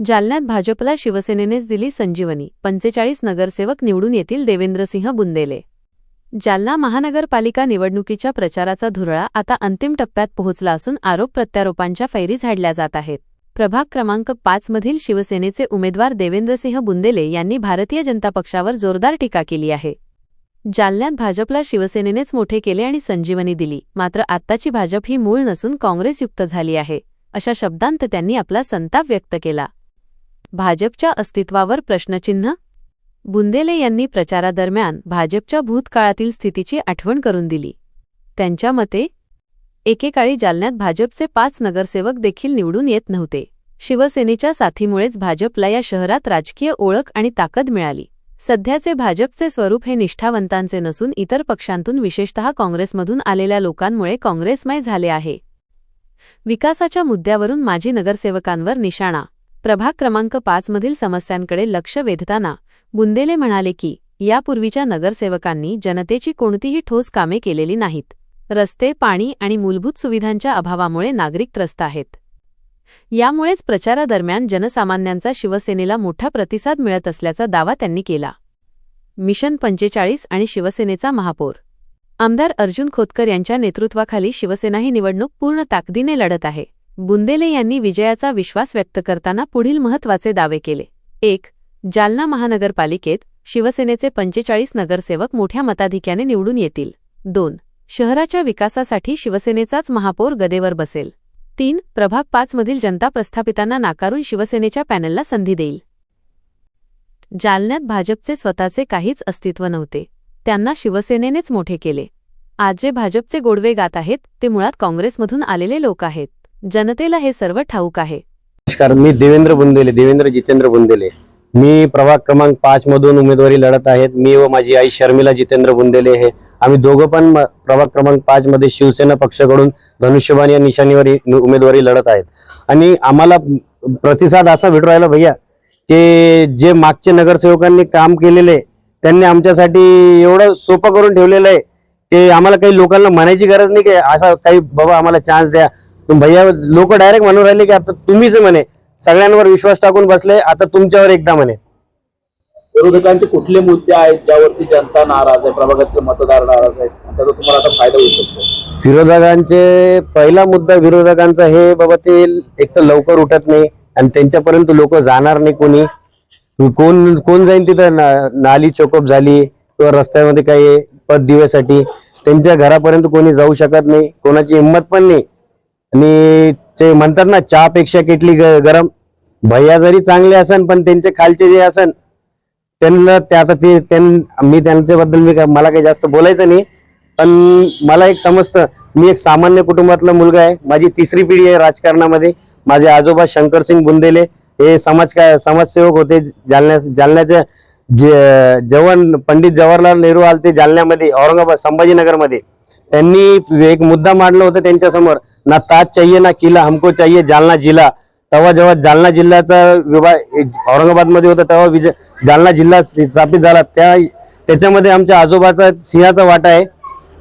जालन्यात भाजपला शिवसेनेनेच दिली संजीवनी. पंचेचाळीस नगरसेवक निवडून येतील देवेंद्रसिंह बुंदेले. जालना महानगरपालिका निवडणुकीच्या प्रचाराचा धुरळा आता अंतिम टप्प्यात पोहोचला असून आरोप प्रत्यारोपांच्या फैरी झाडल्या जात आहेत. प्रभाग क्रमांक पाच मधील शिवसेनेचे उमेदवार देवेंद्रसिंह बुंदेले यांनी भारतीय जनता पक्षावर जोरदार टीका केली आहे. जालन्यात भाजपला शिवसेनेनेच मोठे केले आणि संजीवनी दिली. मात्र आत्ताची भाजप ही मूळ नसून काँग्रेसयुक्त झाली आहे अशा शब्दांत त्यांनी आपला संताप व्यक्त केला. भाजपच्या अस्तित्वावर प्रश्नचिन्ह? बुंदेले यांनी प्रचारादरम्यान भाजपच्या भूतकाळातील स्थितीची आठवण करून दिली. त्यांच्या मते एकेकाळी जालन्यात भाजपचे पाच नगरसेवक देखील निवडून येत नव्हते. शिवसेनेच्या साथीमुळेच भाजपला या शहरात राजकीय ओळख आणि ताकद मिळाली. सध्याचे भाजपचे स्वरूप हे निष्ठावंतांचे नसून इतर पक्षांतून विशेषतः काँग्रेसमधून आलेल्या लोकांमुळे काँग्रेसमय झाले आहे. विकासाच्या मुद्द्यावरून माजी नगरसेवकांवर निशाणा प्रभाग क्रमांक पाचमधील समस्यांकडे लक्ष वेधताना बुंदेले म्हणाले की यापूर्वीच्या नगरसेवकांनी जनतेची कोणतीही ठोस कामे केलेली नाहीत. रस्ते पाणी आणि मूलभूत सुविधांच्या अभावामुळे नागरिक त्रस्त आहेत. यामुळेच प्रचारादरम्यान जनसामान्यांचा शिवसेनेला मोठा प्रतिसाद मिळत असल्याचा दावा त्यांनी केला. मिशन पंचेचाळीस आणि शिवसेनेचा महापौर. आमदार अर्जुन खोतकर यांच्या नेतृत्वाखाली शिवसेना ही निवडणूक पूर्ण ताकदीने लढत आहे. बुंदेले यांनी विजयाचा विश्वास व्यक्त करताना पुढील महत्त्वाचे दावे केले. एक जालना महानगरपालिकेत शिवसेनेचे पंचेचाळीस नगरसेवक मोठ्या मताधिक्याने निवडून येतील. दोन शहराच्या विकासासाठी शिवसेनेचाच महापौर गदेवर बसेल. तीन प्रभाग पाचमधील जनता प्रस्थापितांना नाकारून शिवसेनेच्या पॅनलला संधी देईल. जालन्यात भाजपचे स्वतःचे काहीच अस्तित्व नव्हते. त्यांना शिवसेनेनेच मोठे केले. आज जे भाजपचे गोडवे गात आहेत ते मुळात काँग्रेसमधून आलेले लोक आहेत. जनतेला हे सर्व ठाऊक आहे. नमस्कार मी देवेंद्र बुंदेले देवेंद्र जितेंद्र बुंदेले. मी प्रभाग क्रमांक पाच मधून उमेदवारी लढत आहेत. मी व माझी आई शर्मिला जितेंद्र बुंदेले हे आम्ही दोघं पण प्रभाग क्रमांक पाच मध्ये शिवसेना पक्षाकडून धनुष्यबाण या निशाणीवर उमेदवारी लढत आहेत. आणि आम्हाला प्रतिसाद असा भेटू राहिला भैया की जे मागचे नगरसेवकांनी काम केलेले त्यांनी आमच्यासाठी एवढं सोपं करून ठेवलेलं आहे. की आम्हाला काही लोकांना म्हणायची गरज नाही की असा काही बाबा आम्हाला चान्स द्या. भैया लोक डायरेक्ट म्हणून राहिले की आता तुम्हीच म्हणे. सगळ्यांवर विश्वास टाकून बसले आता तुमच्यावर एकदा म्हणे. विरोधकांचे कुठले मुद्दे आहेत ज्यावरती जनता नाराज आहे प्रभागातले मतदार नाराज आहेत? त्याचा तुम्हाला आता फायदा होऊ शकतो. विरोधकांचे पहिला मुद्दा विरोधकांचा हे बाबा ते एक तर लवकर उठत नाही आणि त्यांच्यापर्यंत लोक जाणार नाही कोणी. कोण कोण जाईन तिथं? ना- नाली चोकअप झाली किंवा रस्त्यामध्ये काही पद दिव्यासाठी. त्यांच्या घरापर्यंत कोणी जाऊ शकत नाही. कोणाची हिंमत पण नाही. आणि ते म्हणतात ना चहापेक्षा केटली ग- गरम. भैया जरी चांगले असन पण त्यांचे खालचे जे असन त्यांना ते आता ते त्यां- मी त्यांच्याबद्दल मी मला काही जास्त बोलायचं नाही. पण मला एक समजतं मी एक सामान्य कुटुंबातला मुलगा आहे. माझी तिसरी पिढी आहे राजकारणामध्ये. माझे आजोबा शंकरसिंग बुंदेले हे समाज काय समाजसेवक होते. जालन्या जालन्याच्या जे जवान पंडित जवाहरलाल नेहरू आलते जालन्यामध्ये औरंगाबाद संभाजीनगरमध्ये. त्यांनी एक मुद्दा मांडला होता त्यांच्यासमोर ना ताज चाहिये ना किला हमको चाहिये जालना जिल्हा तेव्हा जेव्हा जालना जिल्ह्याचा विभाग औरंगाबादमध्ये होता तेव्हा विजय जालना जिल्हा स्थापित झाला. त्या त्याच्यामध्ये आमच्या आजोबाचा सिंहाचा वाटा आहे.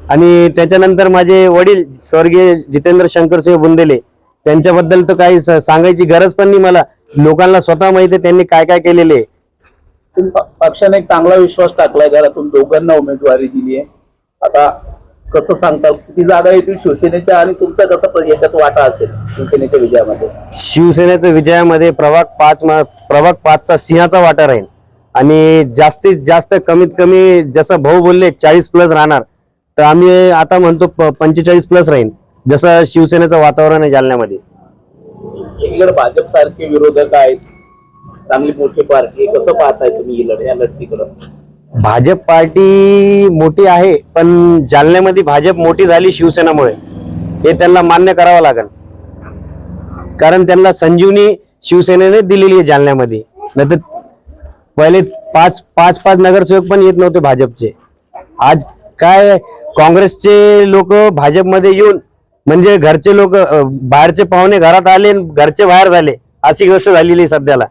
आणि त्याच्यानंतर माझे वडील स्वर्गीय जितेंद्र शंकरसिंह बुंदेले त्यांच्याबद्दल तर काही सांगायची गरज पण नाही मला. लोकांना स्वतः माहिती आहे त्यांनी काय काय केलेले आहे. पक्षाने एक चांगला विश्वास टाकलाय घरातून. दोघांना उमेदवारी दिली आहे आता कसं सांगता किती जागा येतील शिवसेनेच्या आणि तुमचा कसा याच्यात वाटा असेल शिवसेनेच्या विजयामध्ये? शिवसेनेच्या विजयामध्ये प्रभाग पाच प्रभाग पाचचा सिंहाचा वाटा राहील. आणि जास्तीत जास्त कमीत कमी जसं भाऊ बोलले चाळीस प्लस राहणार. तर आम्ही आता म्हणतो पंचेचाळीस प्लस राहील जसं शिवसेनेचं वातावरण आहे जालन्यामध्ये. एकीकडे भाजप सारखे विरोधक आहेत चांगली मोठी पार्टी कसं पाहताय तुम्ही ही या लढतीकडं? भाजप पार्टी मोठी आहे पण जालन्यामध्ये भाजप मोठी झाली शिवसेनामुळे. हे त्यांना मान्य करावं लागेल. कारण त्यांना संजीवनी शिवसेनेने दिलेली आहे जालन्यामध्ये. नाही तर पहिले पाच पाच पाच नगरसेवक पण येत नव्हते भाजपचे. आज काय काँग्रेसचे लोक भाजपमध्ये येऊन म्हणजे घरचे लोक बाहेरचे पाहुणे घरात आले आणि घरचे बाहेर झाले अशी गोष्ट झालेली आहे सध्याला.